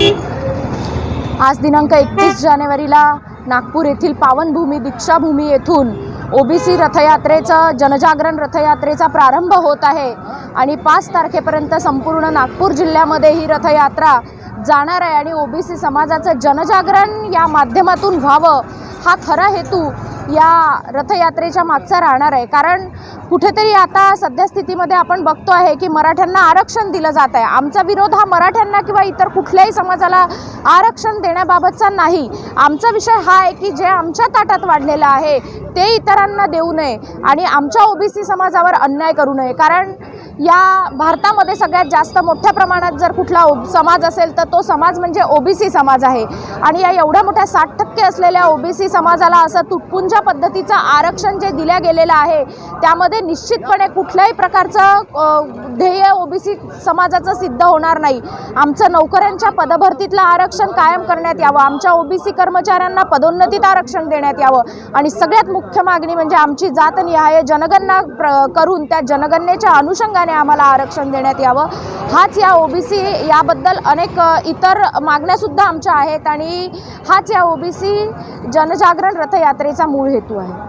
आज दिनांक एकतीस जानेवारीला नागपूर येथील पावनभूमी दीक्षाभूमी येथून ओबीसी रथयात्रेचं जनजागरण रथयात्रेचा प्रारंभ होत आहे. आणि पाच तारखेपर्यंत संपूर्ण नागपूर जिल्ह्यामध्ये ही रथयात्रा जाणार आहे. आणि ओबीसी समाजाचं जनजागरण या माध्यमातून व्हावं. हा खरा हेतू या रथयात्रेच्या मागचा राहणार आहे. कारण कुठेतरी आता सध्या स्थितीमध्ये आपण बघतो आहे की मराठ्यांना आरक्षण दिलं जात आहे. आमचा विरोध हा मराठ्यांना किंवा इतर कुठल्याही समाजाला आरक्षण देण्याबाबतचा नाही. आमचा विषय हा आहे की जे आमच्या ताटात वाढलेलं आहे ते इतरांना देऊ नये आणि आमच्या ओबीसी समाजावर अन्याय करू नये. कारण या भारतामध्ये सगळ्यात जास्त मोठ्या प्रमाणात जर कुठला ओब समाज असेल तर तो समाज म्हणजे ओबीसी समाज आहे. आणि या एवढ्या मोठ्या साठ टक्के असलेल्या ओबीसी समाजाला असं तुटपुंजा पद्धतीचं आरक्षण जे दिल्या गेलेलं आहे त्यामध्ये निश्चितपणे कुठल्याही प्रकारचं ध्येय ओबीसी समाजाचं सिद्ध होणार नाही. आमचं नोकऱ्यांच्या पदभरतीतलं आरक्षण कायम करण्यात यावं. आमच्या ओबीसी कर्मचाऱ्यांना पदोन्नतीत आरक्षण देण्यात यावं. आणि सगळ्यात मुख्य मागणी म्हणजे आमची जातनिहाय जनगणना प्र करून त्या जनगणनेच्या अनुषंगाने आम्हाला आरक्षण देण्यात यावं. हाच या ओबीसी याबद्दल अनेक इतर मागण्यासुद्धा आमच्या आहेत आणि हाच या ओबीसी जनजागरण रथयात्रेचा मूळ हेतू आहे.